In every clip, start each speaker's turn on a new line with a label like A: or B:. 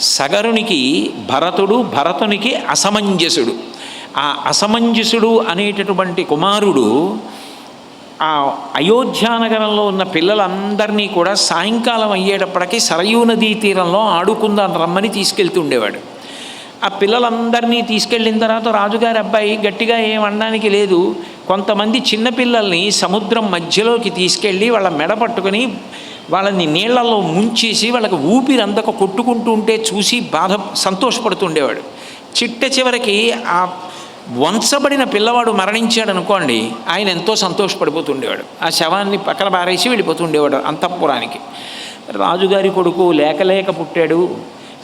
A: సగరునికి భరతుడు భరతునికి అసమంజసుడు. ఆ అసమంజసుడు అనేటటువంటి కుమారుడు ఆ అయోధ్యానగరంలో ఉన్న పిల్లలందరినీ కూడా సాయంకాలం అయ్యేటప్పటికీ సరయూ నదీ తీరంలో ఆడుకుందాం రమ్మని తీసుకెళ్తుండేవాడు ఆ పిల్లలందరినీ తీసుకెళ్ళిన తర్వాత రాజుగారి అబ్బాయి గట్టిగా ఏమనడానికి అనడానికి లేదు. కొంతమంది చిన్నపిల్లల్ని సముద్రం మధ్యలోకి తీసుకెళ్ళి వాళ్ళ మెడ పట్టుకొని వాళ్ళని నీళ్ళలో ముంచేసి వాళ్ళకి ఊపిరి అందక కొట్టుకుంటూ ఉంటే చూసి బాధ సంతోషపడుతుండేవాడు చిట్ట చివరికి ఆ వంచబడిన పిల్లవాడు మరణించాడు అనుకోండి ఆయన ఎంతో సంతోషపడిపోతుండేవాడు ఆ శవాన్ని పక్కన పారేసి వెళ్ళిపోతుండేవాడు అంతఃపురానికి. రాజుగారి కొడుకు లేకలేక పుట్టాడు.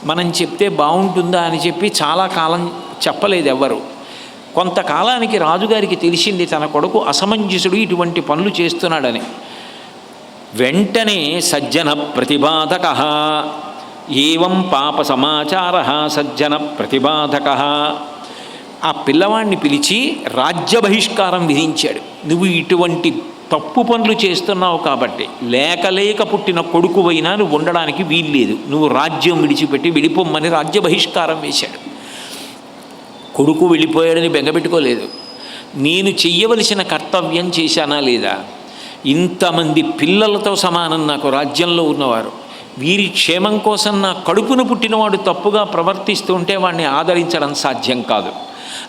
A: మనం చెప్తే బాగుంటుందా అని చెప్పి చాలా కాలం చెప్పలేదు ఎవ్వరు. కొంతకాలానికి రాజుగారికి తెలిసింది తన కొడుకు అసమంజసుడు ఇటువంటి పనులు చేస్తున్నాడని. వెంటనే సజ్జన ప్రతిబాధక. ఏవం పాప సమాచార సజ్జన ప్రతిబాధక. ఆ పిల్లవాడిని పిలిచి రాజ్య బహిష్కారం విధించాడు. నువ్వు ఇటువంటి తప్పు పనులు చేస్తున్నావు కాబట్టి లేక లేక పుట్టిన కొడుకువైనా నువ్వు ఉండడానికి వీల్లేదు. నువ్వు రాజ్యం విడిచిపెట్టి విడిపోమ్మని రాజ్య బహిష్కారం వేశాడు. కొడుకు వెళ్ళిపోయాడని బెంగపెట్టుకోలేదు నేను చెయ్యవలసిన కర్తవ్యం చేశానా లేదా? ఇంతమంది పిల్లలతో సమానం నాకు రాజ్యంలో ఉన్నవారు. వీరి క్షేమం కోసం నా కడుపున పుట్టినవాడు తప్పుగా ప్రవర్తిస్తుంటే వాడిని ఆదరించడం సాధ్యం కాదు.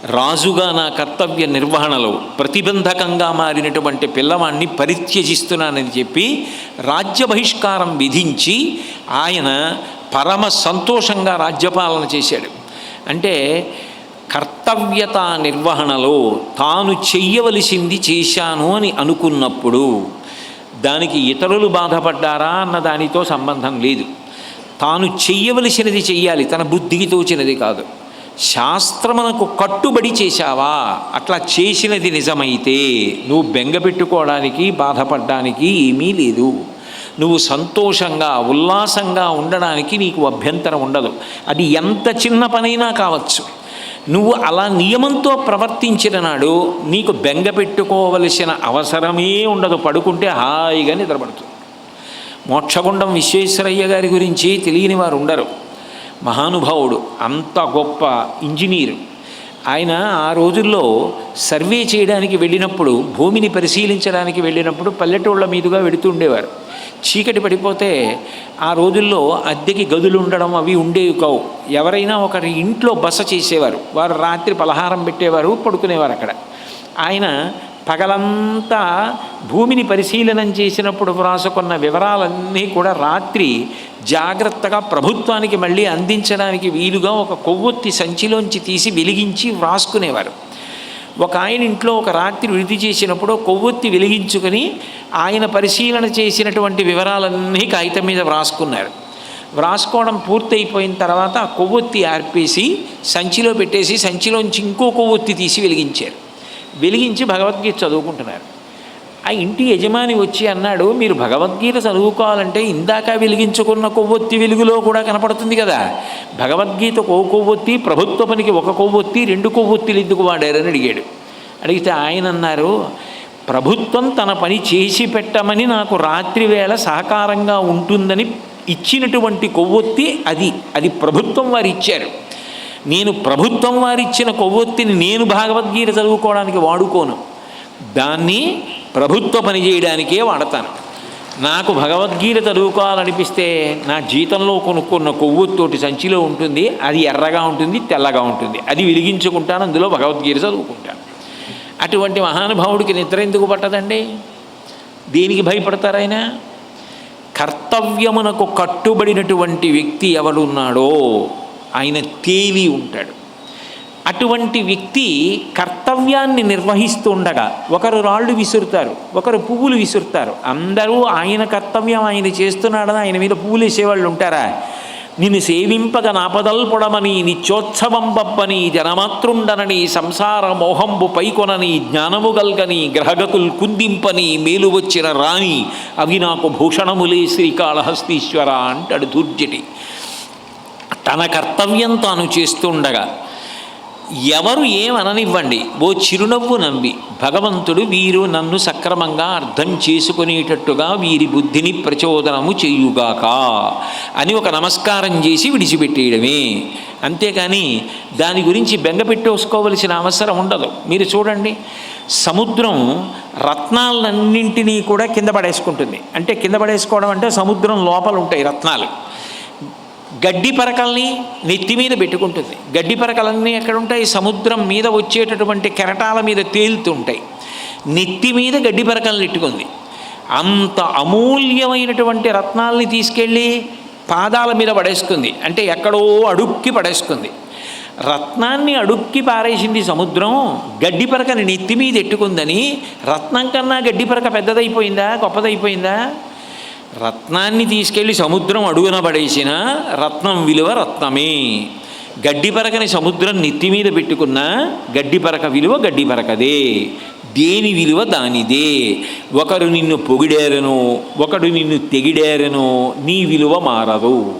A: రాజుగా నా కర్తవ్య నిర్వహణలో ప్రతిబంధకంగా మారినటువంటి పిల్లవాణ్ణి పరిత్యజిస్తున్నానని చెప్పి రాజ్య బహిష్కారం విధించి ఆయన పరమ సంతోషంగా రాజ్యపాలన చేశాడు. అంటే కర్తవ్యత నిర్వహణలో తాను చెయ్యవలసింది చేశాను అని అనుకున్నప్పుడు దానికి ఇతరులు బాధపడ్డారా అన్న దానితో సంబంధం లేదు. తాను చెయ్యవలసినది చెయ్యాలి తన బుద్ధికి తోచినది కాదు. శాస్త్రమునకు కట్టుబడి చేశావా? అట్లా చేసినది నిజమైతే నువ్వు బెంగపెట్టుకోవడానికి బాధపడడానికి ఏమీ లేదు. నువ్వు సంతోషంగా ఉల్లాసంగా ఉండడానికి నీకు అభ్యంతరం ఉండదు. అది ఎంత చిన్న పనైనా కావచ్చు. నువ్వు అలా నియమంతో ప్రవర్తించిన నాడు నీకు బెంగ పెట్టుకోవలసిన అవసరమే ఉండదు. పడుకుంటే హాయిగా నిద్రపడుతుంది. మోక్షగుండం విశ్వేశ్వరయ్య గారి గురించి తెలియని వారు ఉండరు. మహానుభావుడు అంత గొప్ప ఇంజనీరు. ఆయన ఆ రోజుల్లో సర్వే చేయడానికి వెళ్ళినప్పుడు భూమిని పరిశీలించడానికి వెళ్ళినప్పుడు పల్లెటూళ్ళ మీదుగా వెడుతుండేవారు చీకటి పడిపోతే ఆ రోజుల్లో అద్దెకి గదులు ఉండడం అవి ఉండేవి కావు. ఎవరైనా ఒకరి ఇంట్లో బస చేసేవారు. వారు రాత్రి పలహారం పెట్టేవారు పడుకునేవారు అక్కడ. ఆయన పగలంతా భూమిని పరిశీలనం చేసినప్పుడు వ్రాసుకున్న వివరాలన్నీ కూడా రాత్రి జాగ్రత్తగా ప్రభుత్వానికి మళ్ళీ అందించడానికి వీలుగా ఒక కొవ్వొత్తి సంచిలోంచి తీసి వెలిగించి వ్రాసుకునేవారు. ఒక ఆయన ఇంట్లో ఒక రాత్రి విడిది చేసినప్పుడు కొవ్వొత్తి వెలిగించుకొని ఆయన పరిశీలన చేసినటువంటి వివరాలన్నీ కాగితం మీద వ్రాసుకున్నారు. వ్రాసుకోవడం పూర్తయిపోయిన తర్వాత ఆ కొవ్వొత్తి ఆర్పేసి సంచిలో పెట్టేసి సంచిలోంచి ఇంకో కొవ్వొత్తి తీసి వెలిగించారు. వెలిగించి భగవద్గీత చదువుకుంటున్నారు. ఆ ఇంటి యజమాని వచ్చి అన్నాడు మీరు భగవద్గీత చదువుకోవాలంటే ఇందాక వెలిగించుకున్న కొవ్వొత్తి వెలుగులో కూడా కనపడుతుంది కదా. భగవద్గీత ఓ కొవ్వొత్తి ప్రభుత్వ పనికి ఒక కొవ్వొత్తి రెండు కొవ్వొత్తిలు ఎందుకు వాడారని అడిగాడు. అడిగితే ఆయన అన్నారు ప్రభుత్వం తన పని చేసి పెట్టమని నాకు రాత్రి వేళ సహకారంగా ఉంటుందని ఇచ్చినటువంటి కొవ్వొత్తి అది అది ప్రభుత్వం వారు ఇచ్చారు. నేను ప్రభుత్వం వారిచ్చిన కొవ్వొత్తిని నేను భగవద్గీత చదువుకోవడానికి వాడుకోను. దాన్ని ప్రభుత్వ పని చేయడానికే వాడతాను. నాకు భగవద్గీత చదువుకోవాలనిపిస్తే నా జీతంలో కొనుక్కున్న కొవ్వొత్తోటి సంచిలో ఉంటుంది అది ఎర్రగా ఉంటుంది తెల్లగా ఉంటుంది. అది వెలిగించుకుంటాను అందులో భగవద్గీత చదువుకుంటాను. అటువంటి మహానుభావుడికి నిద్ర ఎందుకు పట్టదండి? దేనికి భయపడతారైనా కర్తవ్యమునకు కట్టుబడినటువంటి వ్యక్తి ఎవడున్నాడో ఆయన తేలి ఉంటాడు. అటువంటి వ్యక్తి కర్తవ్యాన్ని నిర్వహిస్తుండగా ఒకరు రాళ్ళు విసురుతారు ఒకరు పువ్వులు విసురుతారు. అందరూ ఆయన కర్తవ్యం ఆయన చేస్తున్నాడని ఆయన మీద పువ్వులు వేసేవాళ్ళు ఉంటారా? నిన్ను సేవింపగ నాపదల్పొడమని నిత్యోత్సవం బప్పని జనమాతృండనని సంసార మోహంబు పైకొనని జ్ఞానము గల్గని గ్రహగతుల్ కుందింపని మేలు వచ్చిన రాణి అవి నాకు భూషణములే శ్రీకాళహస్తీశ్వర అంటాడు దుర్జటి. తన కర్తవ్యం తాను చేస్తుండగా ఎవరు ఏమననివ్వండి ఓ చిరునవ్వు నవ్వి భగవంతుడు వీరు నన్ను సక్రమంగా అర్థం చేసుకునేటట్టుగా వీరి బుద్ధిని ప్రచోదనము చేయుగాక అని ఒక నమస్కారం చేసి విడిచిపెట్టేయడమే. అంతేకాని దాని గురించి బెంగపెట్టేసుకోవలసిన అవసరం ఉండదు. మీరు చూడండి సముద్రం రత్నాలన్నింటినీ కూడా కింద పడేసుకుంటుంది. అంటే కింద పడేసుకోవడం అంటే సముద్రం లోపల ఉంటాయి రత్నాలు. గడ్డి పరకల్ని నెత్తి మీద పెట్టుకుంటుంది. గడ్డి పరకలన్నీ ఎక్కడుంటాయి? సముద్రం మీద వచ్చేటటువంటి కెరటాల మీద తేలుతుంటాయి. నెత్తి మీద గడ్డి పరకలు ఇట్టుకుంది అంత అమూల్యమైనటువంటి రత్నాల్ని తీసుకెళ్ళి పాదాల మీద పడేసుకుంది. అంటే ఎక్కడో అడుక్కి పడేసుకుంది. రత్నాన్ని అడుక్కి పారేసింది సముద్రం గడ్డి పరకని నెత్తి మీద ఎట్టుకుందని రత్నం కన్నా గడ్డి పరక పెద్దదైపోయిందా? గొప్పదైపోయిందా? రత్నాన్ని తీసుకెళ్ళి సముద్రం అడుగున పడేసిన రత్నం విలువ రత్నమే. గడ్డి పరకని సముద్రం నెత్తి మీద పెట్టుకున్న గడ్డి పరక విలువ గడ్డి పరకదే. దేని విలువ దానిదే. ఒకరు నిన్ను పొగిడేరను ఒకడు నిన్ను తెగిడేరను నీ విలువ మారదు.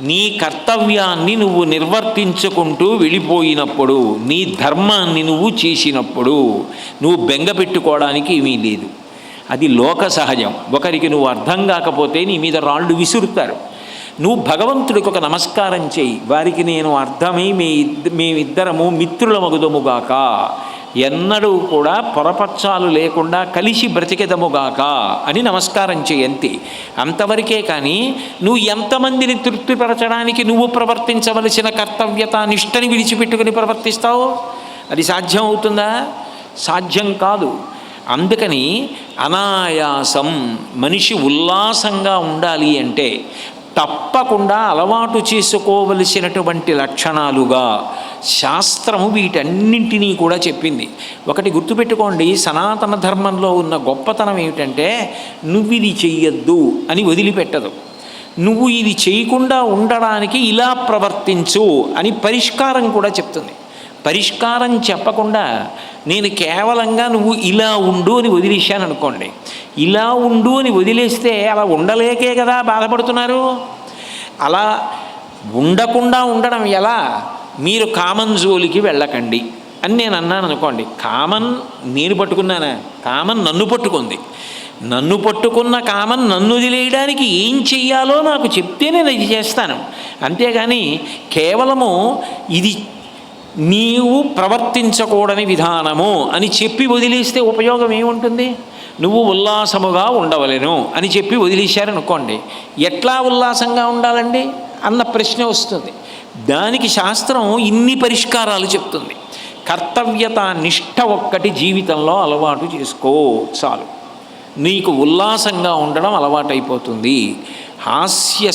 A: నీ కర్తవ్యాన్ని నువ్వు నిర్వర్తించుకుంటూ వెళ్ళిపోయినప్పుడు నీ ధర్మాన్ని నువ్వు చేసినప్పుడు నువ్వు బెంగ పెట్టుకోవడానికి ఏమీ లేదు. అది లోక సహజం. ఒకరికి నువ్వు అర్థం కాకపోతే నీ మీద రాళ్ళు విసురుతారు. నువ్వు భగవంతుడికి ఒక నమస్కారం చేయి. వారికి నేను అర్థమై మీ ఇద్ద మేమిద్దరము మిత్రులమగుదముగాక. ఎన్నడూ కూడా పొరపచ్చాలు లేకుండా కలిసి బ్రతికెదముగాక అని నమస్కారం చేయంతి అంతవరకే కానీ నువ్వు ఎంతమందిని తృప్తిపరచడానికి నువ్వు ప్రవర్తించవలసిన కర్తవ్యత నిష్టని విడిచిపెట్టుకుని ప్రవర్తిస్తావు? అది సాధ్యం అవుతుందా? సాధ్యం కాదు. అందుకని అనాయాసం మనిషి ఉల్లాసంగా ఉండాలి అంటే తప్పకుండా అలవాటు చేసుకోవలసినటువంటి లక్షణాలుగా శాస్త్రము వీటన్నింటినీ కూడా చెప్పింది. ఒకటి గుర్తుపెట్టుకోండి సనాతన ధర్మంలో ఉన్న గొప్పతనం ఏమిటంటే నువ్వు ఇది చెయ్యొద్దు అని వదిలిపెట్టదు. నువ్వు ఇది చేయకుండా ఉండడానికి ఇలా ప్రవర్తించు అని పరిష్కారం కూడా చెప్తుంది. పరిష్కారం చెప్పకుండా నేను కేవలంగా నువ్వు ఇలా ఉండు అని వదిలేశాను అనుకోండి. ఇలా ఉండు అని వదిలేస్తే అలా ఉండలేకే కదా బాధపడుతున్నారు? అలా ఉండకుండా ఉండడం ఎలా? మీరు కామన్ జోలికి వెళ్ళకండి అని నేను అన్నాను అనుకోండి. కామన్ నేను పట్టుకున్నానా? కామన్ నన్ను పట్టుకుంది. నన్ను పట్టుకున్న కామన్ నన్ను వదిలేయడానికి ఏం చెయ్యాలో నాకు చెప్తే నేను ఇది చేస్తాను. అంతేగాని కేవలము ఇది నీవు ప్రవర్తించకూడని విధానము అని చెప్పి వదిలేస్తే ఉపయోగం ఏముంటుంది? నువ్వు ఉల్లాసముగా ఉండవలెను అని చెప్పి వదిలేశారనుకోండి ఎట్లా ఉల్లాసంగా ఉండాలండి? అన్న ప్రశ్న వస్తుంది. దానికి శాస్త్రం ఇన్ని పరిష్కారాలు చెప్తుంది. కర్తవ్యత నిష్ఠ ఒక్కటి జీవితంలో అలవాటు చేసుకో చాలు. నీకు ఉల్లాసంగా ఉండడం అలవాటైపోతుంది. హాస్య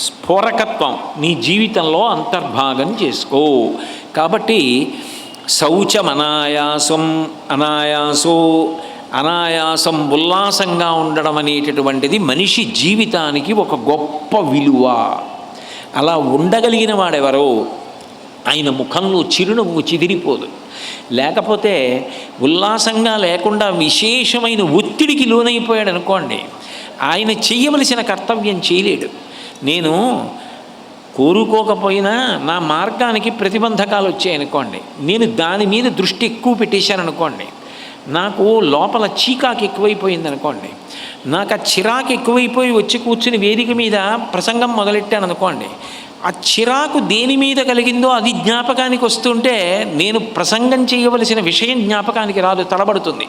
A: స్ఫోరకత్వం నీ జీవితంలో అంతర్భాగం చేసుకో. కాబట్టి శౌచం అనాయాసం అనాయాసో అనాయాసం ఉల్లాసంగా ఉండడం అనేటటువంటిది మనిషి జీవితానికి ఒక గొప్ప విలువ. అలా ఉండగలిగిన వాడెవరో ఆయన ముఖంలో చిరునవ్వు చిదిరిపోదు. లేకపోతే ఉల్లాసంగా లేకుండా విశేషమైన ఒత్తిడికి లోనైపోయాడు అనుకోండి ఆయన చేయవలసిన కర్తవ్యం చేయలేడు. నేను కోరుకోకపోయినా నా మార్గానికి ప్రతిబంధకాలు వచ్చాయనుకోండి నేను దాని మీద దృష్టి ఎక్కువ పెట్టేశాను అనుకోండి. నాకు లోపల చీకాకు ఎక్కువైపోయింది అనుకోండి. నాకు ఆ చిరాకు ఎక్కువైపోయి వచ్చి కూర్చుని వేదిక మీద ప్రసంగం మొదలెట్టాను అనుకోండి. ఆ చిరాకు దేని మీద కలిగిందో అది జ్ఞాపకానికి వస్తుంటే నేను ప్రసంగం చేయవలసిన విషయం జ్ఞాపకానికి రాదు తడబడుతుంది.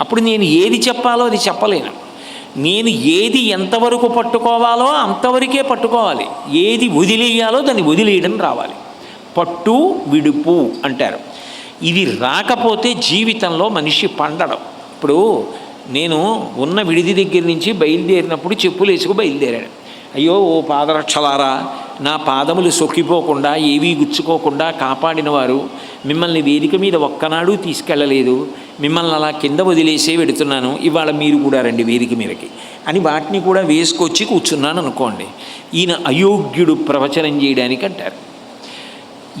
A: అప్పుడు నేను ఏది చెప్పాలో అది చెప్పలేను. నేను ఏది ఎంతవరకు పట్టుకోవాలో అంతవరకే పట్టుకోవాలి. ఏది వదిలేయాలో దాన్ని వదిలేయడం రావాలి. పట్టు విడుపు అంటారు. ఇది రాకపోతే జీవితంలో మనిషి పండడం. ఇప్పుడు నేను ఉన్న విడిది దగ్గర నుంచి బయలుదేరినప్పుడు చెప్పులు వేసుకు బయలుదేరాడు అయ్యో ఓ పాదరక్షలారా నా పాదములు సొక్కిపోకుండా ఏవీ గుచ్చుకోకుండా కాపాడినవారు మిమ్మల్ని వేదిక మీద ఒక్కనాడు తీసుకెళ్ళలేదు మిమ్మల్ని అలా కింద వదిలేసే పెడుతున్నాను. ఇవాళ మీరు కూడా రండి వేదిక మీదకి. అని వాటిని కూడా వేసుకొచ్చి కూర్చున్నాను అనుకోండి. ఈయన అయోగ్యుడు ప్రవచనం చేయడానికి అంటారు.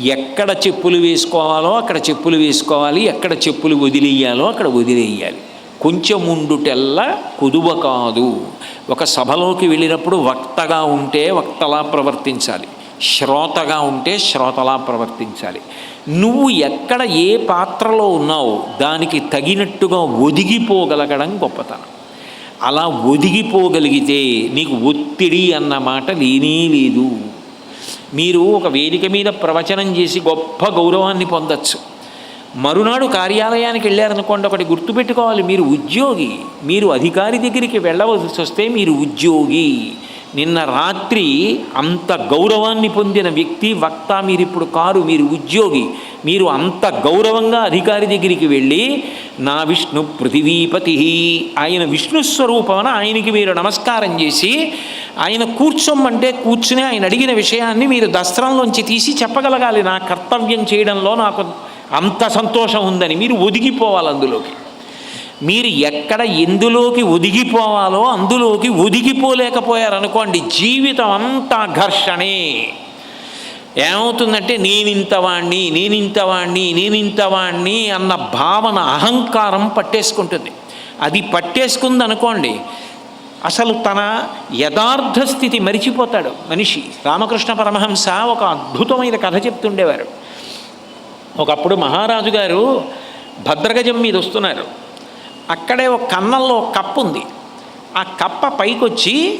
A: ఎక్కడ చెప్పులు వేసుకోవాలో అక్కడ చెప్పులు వేసుకోవాలి ఎక్కడ చెప్పులు వదిలేయాలో అక్కడ వదిలేయాలి. కొంచెం ఉండుటెల్లా కుదువ కాదు. ఒక సభలోకి వెళ్ళినప్పుడు వక్తగా ఉంటే వక్తలా ప్రవర్తించాలి. శ్రోతగా ఉంటే శ్రోతలా ప్రవర్తించాలి. నువ్వు ఎక్కడ ఏ పాత్రలో ఉన్నావో దానికి తగినట్టుగా ఒదిగిపోగలగడం గొప్పతనం. అలా ఒదిగిపోగలిగితే నీకు ఒత్తిడి అన్న మాట లేనే లేదు. మీరు ఒక వేదిక మీద ప్రవచనం చేసి గొప్ప గౌరవాన్ని పొందచ్చు. మరునాడు కార్యాలయానికి వెళ్ళారనుకోండి ఒకటి గుర్తుపెట్టుకోవాలి మీరు ఉద్యోగి మీరు అధికారి దగ్గరికి వెళ్ళవలసి వస్తే మీరు ఉద్యోగి. నిన్న రాత్రి అంత గౌరవాన్ని పొందిన వ్యక్తి వక్త మీరు ఇప్పుడు కారు మీరు ఉద్యోగి. మీరు అంత గౌరవంగా అధికారి దగ్గరికి వెళ్ళి నా విష్ణు పృథివీపతి ఆయన విష్ణు స్వరూపమన ఆయనకి మీరు నమస్కారం చేసి ఆయన కూర్చోమంటే కూర్చుని ఆయన అడిగిన విషయాన్ని మీరు దస్త్రంలోంచి తీసి చెప్పగలగాలి. నా కర్తవ్యం చేయడంలో నాకు అంత సంతోషం ఉందని మీరు ఒదిగిపోవాలి అందులోకి. మీరు ఎక్కడ ఎందులోకి ఒదిగిపోవాలో అందులోకి ఒదిగిపోలేకపోయారనుకోండి జీవితం అంతా ఘర్షణే. ఏమవుతుందంటే నేనింతవాణ్ణి నేనింతవాణ్ణి నేనింతవాణ్ణి అన్న భావన అహంకారం పట్టేసుకుంటుంది. అది పట్టేసుకుంది అనుకోండి అసలు తన యథార్థ స్థితి మరిచిపోతాడు మనిషి. రామకృష్ణ పరమహంస ఒక అద్భుతమైన కథ చెప్తుండేవారు. ఒకప్పుడు మహారాజు గారు భద్రగజం మీద వస్తున్నారు. అక్కడే ఒక కన్నంలో ఒక కప్పు ఉంది. ఆ కప్ప పైకొచ్చి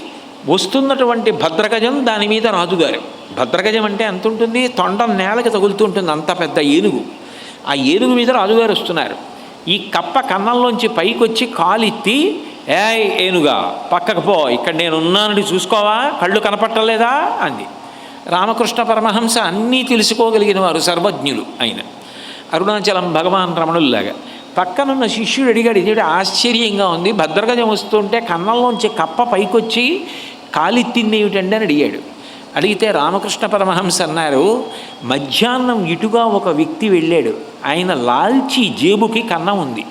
A: వస్తున్నటువంటి భద్రగజం దాని మీద రాజుగారు భద్రగజం అంటే ఎంత ఉంటుంది? తొండం నేలకి తగులుతుంటుంది అంత పెద్ద ఏనుగు. ఆ ఏనుగు మీద రాజుగారు వస్తున్నారు. ఈ కప్ప కన్నంలోంచి పైకొచ్చి కాలిత్తి ఏ ఏనుగా పక్కకు పో. ఇక్కడ నేను ఉన్నానని చూసుకోవా? కళ్ళు కనపట్టలేదా? అంది. రామకృష్ణ పరమహంస అన్నీ తెలుసుకోగలిగిన వారు సర్వజ్ఞులు ఆయన. అరుణాచలం భగవాన్ రమణుల్లాగా. పక్కనున్న శిష్యుడు అడిగాడు ఇది ఆశ్చర్యంగా ఉంది? భద్రగజం వస్తుంటే కన్నంలోంచి కప్ప పైకొచ్చి కాలిత్తింది ఏమిటండి? అని అడిగాడు. అడిగితే రామకృష్ణ పరమహంస అన్నారు మధ్యాహ్నం ఇటుగా ఒక వ్యక్తి వెళ్ళాడు. ఆయన లాల్చి జేబుకి కన్నం ఉంది.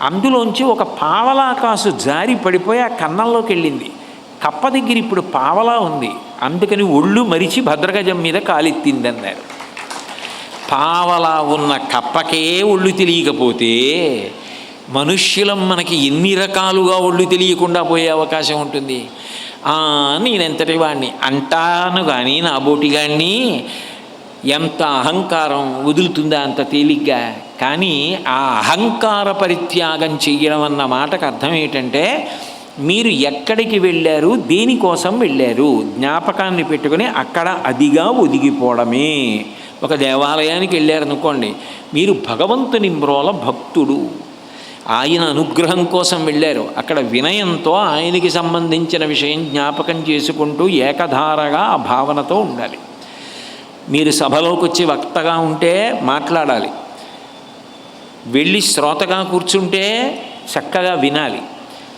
A: అందులోంచి ఒక పావలాకాసు జారి పడిపోయి ఆ కన్నంలోకి వెళ్ళింది కప్ప దగ్గర ఇప్పుడు పావలా ఉంది. అందుకని ఒళ్ళు మరిచి భద్రగజం మీద కాలెత్తింది అన్నారు పావలా ఉన్న కప్పకే ఒళ్ళు తెలియకపోతే మనుష్యులం మనకి ఎన్ని రకాలుగా ఒళ్ళు తెలియకుండా పోయే అవకాశం ఉంటుంది. నేనెంతటి వాడిని అంటాను కానీ నా బోటిగాడిని ఎంత అహంకారం వదులుతుందా అంత తేలిగ్గా? కానీ ఆ అహంకార పరిత్యాగం చెయ్యడం అన్న మాటకు అర్థం ఏంటంటే మీరు ఎక్కడికి వెళ్ళారు? దేనికోసం వెళ్ళారు? జ్ఞాపకాన్ని పెట్టుకుని అక్కడ అదిగా ఒదిగిపోవడమే. ఒక దేవాలయానికి వెళ్ళారనుకోండి మీరు భగవంతుని మ్రోల భక్తుడు. ఆయన అనుగ్రహం కోసం వెళ్ళారు. అక్కడ వినయంతో ఆయనకి సంబంధించిన విషయం జ్ఞాపకం చేసుకుంటూ ఏకధారగా ఆ భావనతో ఉండాలి. మీరు సభలోకి వచ్చి వక్తగా ఉంటే మాట్లాడాలి. వెళ్ళి శ్రోతగా కూర్చుంటే చక్కగా వినాలి.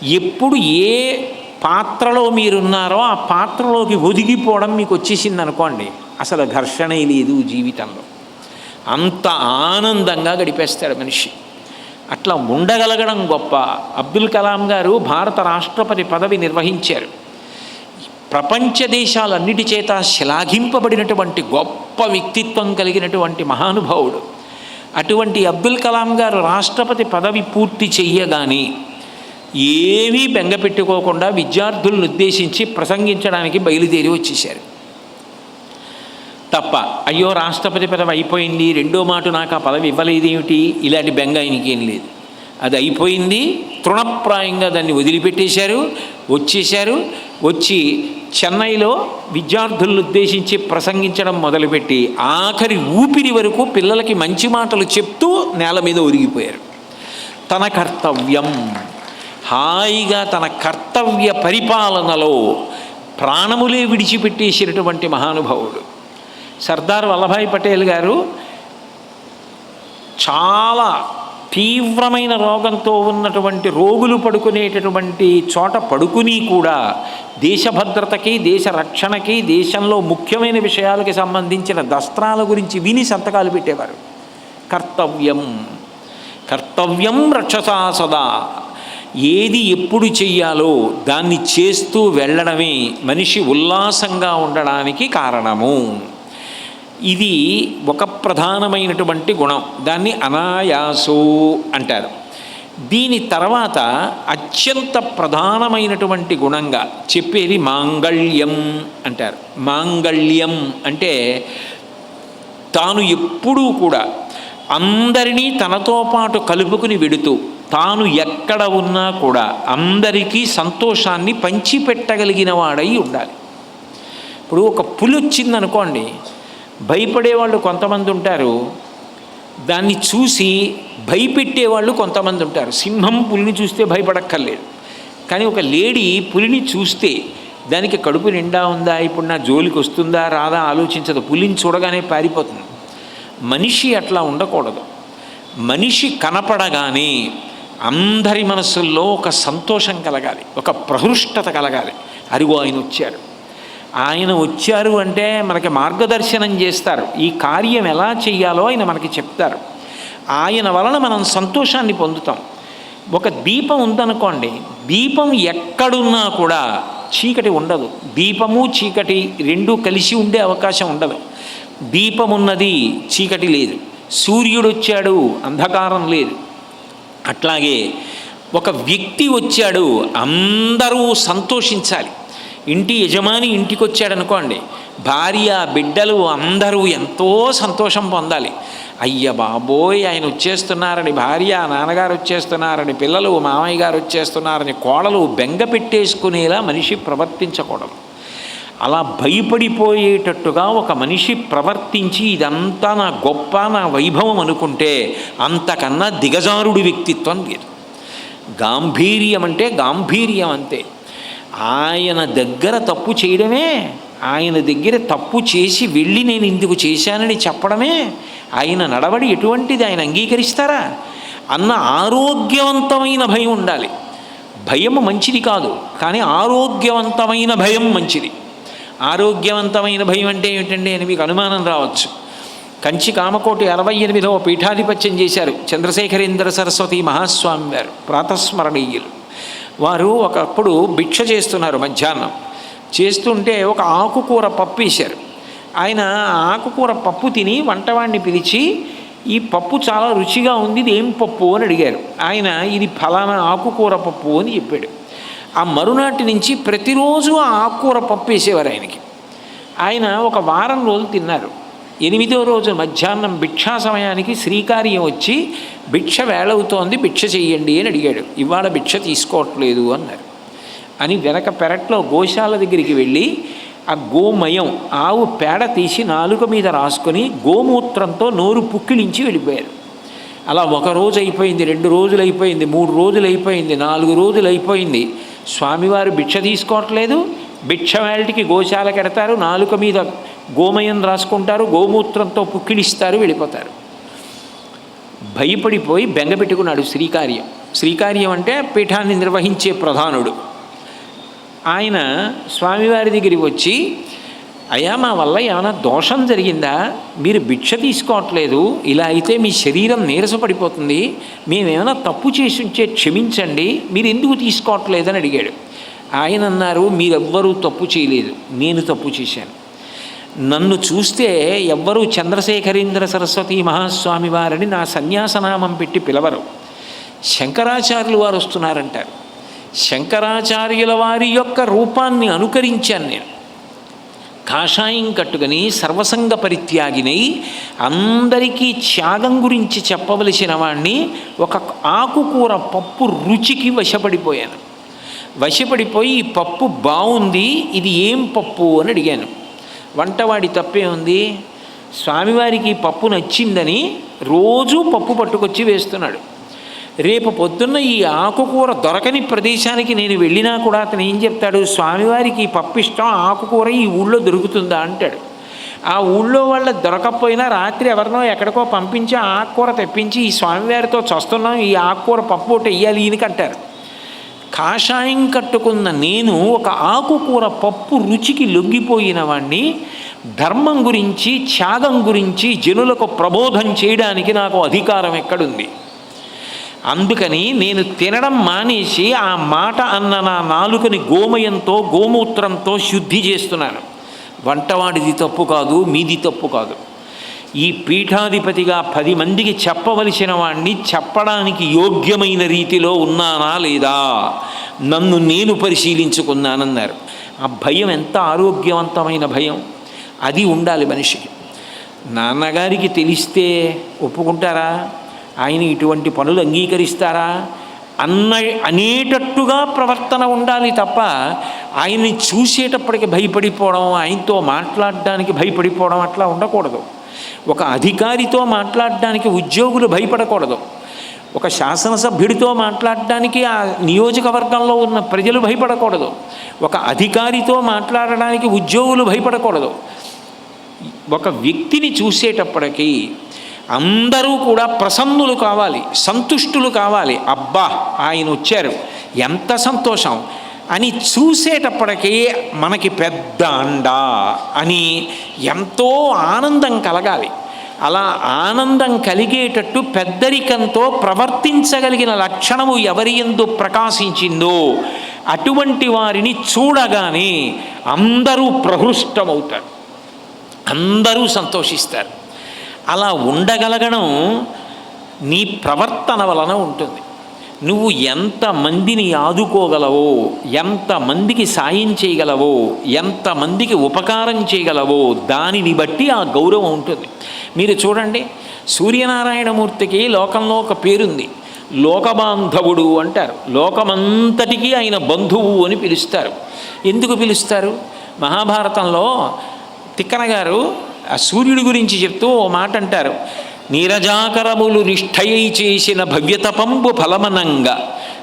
A: ఎప్పుడు ఏ పాత్రలో మీరున్నారో ఆ పాత్రలోకి ఒదిగిపోవడం మీకు వచ్చేసింది అనుకోండి అసలు ఘర్షణే లేదు జీవితంలో. అంత ఆనందంగా గడిపేస్తాడు మనిషి. అట్లా ఉండగలగడం గొప్ప. అబ్దుల్ కలాం గారు భారత రాష్ట్రపతి పదవి నిర్వహించారు. ప్రపంచ దేశాలన్నిటి చేత శ్లాఘింపబడినటువంటి గొప్ప వ్యక్తిత్వం కలిగినటువంటి మహానుభావుడు. అటువంటి అబ్దుల్ కలాం గారు రాష్ట్రపతి పదవి పూర్తి చెయ్యగానే ఏమీ బెంగ పెట్టుకోకుండా విద్యార్థులను ఉద్దేశించి ప్రసంగించడానికి బయలుదేరి వచ్చేశారు. తప్ప అయ్యో రాష్ట్రపతి పదవి అయిపోయింది రెండో మాట నాకు ఆ పదవి ఇవ్వలేదేమిటి ఇలాంటి బెంగ ఆయనకేం లేదు. అది అయిపోయింది తృణప్రాయంగా దాన్ని వదిలిపెట్టేశారు వచ్చేశారు వచ్చి చెన్నైలో విద్యార్థులను ఉద్దేశించి ప్రసంగించడం మొదలుపెట్టి ఆఖరి ఊపిరి వరకు పిల్లలకి మంచి మాటలు చెప్తూ నేల మీద ఒరిగిపోయారు. తన కర్తవ్యం హాయిగా తన కర్తవ్య పరిపాలనలో ప్రాణములే విడిచిపెట్టేసినటువంటి మహానుభావుడు. సర్దార్ వల్లభాయ్ పటేల్ గారు చాలా తీవ్రమైన రోగంతో ఉన్నటువంటి రోగులు పడుకునేటటువంటి చోట పడుకుని కూడా దేశ భద్రతకి దేశ రక్షణకి దేశంలో ముఖ్యమైన విషయాలకి సంబంధించిన దస్త్రాల గురించి విని సంతకాలు పెట్టేవారు. కర్తవ్యం కర్తవ్యం రక్షసా సదా. ఏది ఎప్పుడు చెయ్యాలో దాన్ని చేస్తూ వెళ్ళడమే మనిషి ఉల్లాసంగా ఉండడానికి కారణము. ఇది ఒక ప్రధానమైనటువంటి గుణం. దాన్ని అనాయాసో అంటారు. దీని తర్వాత అత్యంత ప్రధానమైనటువంటి గుణంగా చెప్పేది మాంగళ్యం అంటారు. మాంగళ్యం అంటే తాను ఎప్పుడూ కూడా అందరినీ తనతో పాటు కలుపుకుని వెడుతూ తాను ఎక్కడ ఉన్నా కూడా అందరికీ సంతోషాన్ని పంచిపెట్టగలిగిన వాడై ఉండాలి. ఇప్పుడు ఒక పులి వచ్చిందనుకోండి భయపడేవాళ్ళు కొంతమంది ఉంటారు దాన్ని చూసి భయపెట్టేవాళ్ళు కొంతమంది ఉంటారు. సింహం పులిని చూస్తే భయపడక్కర్లేదు. కానీ ఒక లేడీ పులిని చూస్తే దానికి కడుపు నిండా ఉందా ఇప్పుడు నా జోలికి వస్తుందా రాదా ఆలోచించదు. పులిని చూడగానే పారిపోతుంది. మనిషి అట్లా ఉండకూడదు. మనిషి కనపడగానే అందరి మనసుల్లో ఒక సంతోషం కలగాలి ఒక ప్రహృష్టత కలగాలి. అరిగో ఆయన వచ్చారు. ఆయన వచ్చారు అంటే మనకి మార్గదర్శనం చేస్తారు. ఈ కార్యం ఎలా చెయ్యాలో ఆయన మనకి చెప్తారు. ఆయన వలన మనం సంతోషాన్ని పొందుతాం. ఒక దీపం ఉందనుకోండి దీపం ఎక్కడున్నా కూడా చీకటి ఉండదు. దీపము చీకటి రెండూ కలిసి ఉండే అవకాశం ఉండదు. దీపమున్నది చీకటి లేదు. సూర్యుడు వచ్చాడు అంధకారం లేదు. అట్లాగే ఒక వ్యక్తి వచ్చాడు అందరూ సంతోషించాలి. ఇంటి యజమాని ఇంటికి వచ్చాడనుకోండి భార్య బిడ్డలు అందరూ ఎంతో సంతోషం పొందాలి. అయ్య బాబోయ్ ఆయన వచ్చేస్తున్నారని భార్య నాన్నగారు వచ్చేస్తున్నారని పిల్లలు మామయ్య గారు వచ్చేస్తున్నారని కోడలు బెంగ పెట్టేసుకునేలా మనిషి ప్రవర్తించకూడదు. అలా భయపడిపోయేటట్టుగా ఒక మనిషి ప్రవర్తించి ఇదంతా నా గొప్ప నా వైభవం అనుకుంటే అంతకన్నా దిగజారుడి వ్యక్తిత్వం లేదు. గాంభీర్యం అంటే గాంభీర్యం అంతే. ఆయన దగ్గర తప్పు చేయడమే ఆయన దగ్గర తప్పు చేసి వెళ్ళి నేను ఇందుకు చేశానని చెప్పడమే ఆయన నడవడి ఎటువంటిది ఆయన అంగీకరిస్తారా? అన్న ఆరోగ్యవంతమైన భయం ఉండాలి. భయం మంచిది కాదు కానీ ఆరోగ్యవంతమైన భయం మంచిది. ఆరోగ్యవంతమైన భయం అంటే ఏమిటండి అని మీకు అనుమానం రావచ్చు. కంచి కామకోటి అరవై ఎనిమిదవ పీఠాధిపత్యం చేశారు చంద్రశేఖరేంద్ర సరస్వతి మహాస్వామి వారు ప్రాతస్మరణీయులు. వారు ఒకప్పుడు భిక్ష చేస్తున్నారు మధ్యాహ్నం. చేస్తుంటే ఒక ఆకుకూర పప్పు వేశారు ఆయన ఆకుకూర పప్పు తిని వంటవాడిని పిలిచి ఈ పప్పు చాలా రుచిగా ఉంది ఇది ఏం పప్పు? అని అడిగారు. ఆయన ఇది ఫలానా ఆకుకూర పప్పు అని చెప్పాడు. ఆ మరునాటి నుంచి ప్రతిరోజు ఆ ఆకుకూర పప్పు వేసేవారు ఆయనకి. ఆయన ఒక వారం రోజులు తిన్నారు. ఎనిమిదో రోజు మధ్యాహ్నం భిక్షా సమయానికి శ్రీకార్యం వచ్చి భిక్ష వేళవుతోంది భిక్ష చెయ్యండి అని అడిగాడు. ఇవాళ భిక్ష తీసుకోవట్లేదు అన్నారు. అని వెనక పెరట్లో గోశాల దగ్గరికి వెళ్ళి ఆ గోమయం ఆవు పేడ తీసి నాలుక మీద రాసుకొని గోమూత్రంతో నోరు పుక్కిలించి వెళ్ళిపోయారు. అలా ఒక రోజు అయిపోయింది రెండు రోజులు అయిపోయింది మూడు రోజులు అయిపోయింది నాలుగు రోజులు అయిపోయింది. స్వామివారు భిక్ష తీసుకోవట్లేదు. భిక్ష వేళటికి గోశాల కడతారు. నాలుక మీద గోమయం రాసుకుంటారు. గోమూత్రంతో పుక్కిలిస్తారు వెళ్ళిపోతారు. భయపడిపోయి బెంగ పెట్టుకున్నాడు శ్రీకార్యం. శ్రీకార్యం అంటే పీఠాన్ని నిర్వహించే ప్రధానుడు. ఆయన స్వామివారి దగ్గరికి వచ్చి అయ్యా మా వల్ల ఏమైనా దోషం జరిగిందా? మీరు భిక్ష తీసుకోవట్లేదు. ఇలా అయితే మీ శరీరం నీరసపడిపోతుంది. మేమేమైనా తప్పు చేసి ఉంచే క్షమించండి. మీరు ఎందుకు తీసుకోవట్లేదని అడిగాడు. ఆయన అన్నారు మీరెవ్వరూ తప్పు చేయలేదు. నేను తప్పు చేశాను. నన్ను చూస్తే ఎవ్వరూ చంద్రశేఖరేంద్ర సరస్వతి మహాస్వామి వారని నా సన్యాసనామం పెట్టి పిలవరు. శంకరాచార్యులు వారు వస్తున్నారంటారు. శంకరాచార్యుల వారి యొక్క రూపాన్ని అనుకరించాను నేను. కాషాయం కట్టుకుని సర్వసంగ పరిత్యాగినై అందరికీ త్యాగం గురించి చెప్పవలసిన వాణ్ణి ఒక ఆకుకూర పప్పు రుచికి వశపడిపోయాను. వశపడిపోయి ఈ పప్పు బాగుంది ఇది ఏం పప్పు అని అడిగాను. వంటవాడి తప్పే ఉంది. స్వామివారికి పప్పు నచ్చిందని రోజూ పప్పు పట్టుకొచ్చి వేస్తున్నాడు. రేపు పొద్దున్న ఈ ఆకుకూర దొరకని ప్రదేశానికి నేను వెళ్ళినా కూడా అతను ఏం చెప్తాడు? స్వామివారికి పప్పు ఇష్టం ఆకుకూర ఈ ఊళ్ళో దొరుకుతుందా? అంటాడు. ఆ ఊళ్ళో వాళ్ళ దొరకకపోయినా రాత్రి ఎవరినో ఎక్కడికో పంపించి ఆకుకూర తెప్పించి ఈ స్వామివారితో చస్తున్నాం ఈ ఆకుకూర పప్పు ఒకటి వెయ్యాలి ఈయనకంటారు కాషాయం కట్టుకున్న నేను ఒక ఆకుకూర పప్పు రుచికి లొంగిపోయిన వాణ్ణి ధర్మం గురించి త్యాగం గురించి జనులకు ప్రబోధం చేయడానికి నాకు అధికారం ఎక్కడుంది? అందుకని నేను తినడం మానేసి ఆ మాట అన్న నా నాలుకని గోమయంతో గోమూత్రంతో శుద్ధి చేస్తున్నాను. వంటవాడిది తప్పు కాదు మీది తప్పు కాదు. ఈ పీఠాధిపతిగా పది మందికి చెప్పవలసిన వాణ్ణి చెప్పడానికి యోగ్యమైన రీతిలో ఉన్నానా లేదా? నన్ను నేను పరిశీలించుకున్నానన్నారు. ఆ భయం ఎంత ఆరోగ్యవంతమైన భయం? అది ఉండాలి మనిషికి. నాన్నగారికి తెలిస్తే ఒప్పుకుంటారా? ఆయన ఇటువంటి పనులు అంగీకరిస్తారా? అన్న అనేటట్టుగా ప్రవర్తన ఉండాలి తప్ప ఆయన్ని చూసేటప్పటికి భయపడిపోవడం ఆయనతో మాట్లాడడానికి భయపడిపోవడం అట్లా ఉండకూడదు. ఒక అధికారితో మాట్లాడడానికి ఉద్యోగులు భయపడకూడదు. ఒక శాసనసభ్యుడితో మాట్లాడడానికి ఆ నియోజకవర్గంలో ఉన్న ప్రజలు భయపడకూడదు. ఒక అధికారితో మాట్లాడడానికి ఉద్యోగులు భయపడకూడదు. ఒక వ్యక్తిని చూసేటప్పటికీ అందరూ కూడా ప్రసన్నులు కావాలి సంతుష్టులు కావాలి. అబ్బా ఆయన వచ్చారు. ఎంత సంతోషం. అని చూసేటప్పటికీ మనకి పెద్ద అండ అని ఎంతో ఆనందం కలగాలి. అలా ఆనందం కలిగేటట్టు పెద్దరికంతో ప్రవర్తించగలిగిన లక్షణము ఎవరి ఎందు ప్రకాశించిందో అటువంటి వారిని చూడగానే అందరూ ప్రహృష్టమవుతారు. అందరూ సంతోషిస్తారు. అలా ఉండగలగడం నీ ప్రవర్తన వలన ఉంటుంది. నువ్వు ఎంతమందిని ఆదుకోగలవో ఎంతమందికి సాయం చేయగలవో ఎంతమందికి ఉపకారం చేయగలవో దానిని బట్టి ఆ గౌరవం ఉంటుంది. మీరు చూడండి సూర్యనారాయణమూర్తికి లోకంలో ఒక పేరుంది. లోకబాంధవుడు అంటారు. లోకమంతటికీ ఆయన బంధువు అని పిలుస్తారు. ఎందుకు పిలుస్తారు? మహాభారతంలో తిక్కన గారు ఆ సూర్యుడి గురించి చెప్తూ ఓ మాట అంటారు. నీరజాకరములు నిష్ఠయై చేసిన భవ్యతపంపు ఫలమనంగా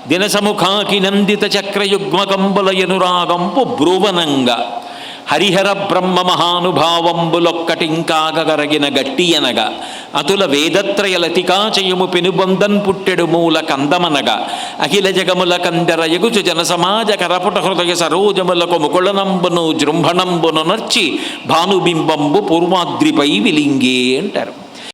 A: దినసముఖాకి నందిత చక్రయుగ్మకంబుల ఎనురాగంపు బ్రువనంగా హరిహర బ్రహ్మ మహానుభావంబులొక్కటింకాగరగిన గట్టి అనగా అతుల వేదత్రయ లతికాచయము పెనుబొందన్ పుట్టెడు మూల కందమనగా అఖిల జగముల కందర ఎగుచు జనసమాజ కరపుట హృదయ సరోజములకు ముకుళనంబును జృంభణంబును నర్చి భానుబింబంబు పూర్వాద్రిపై విలింగే అంటారు.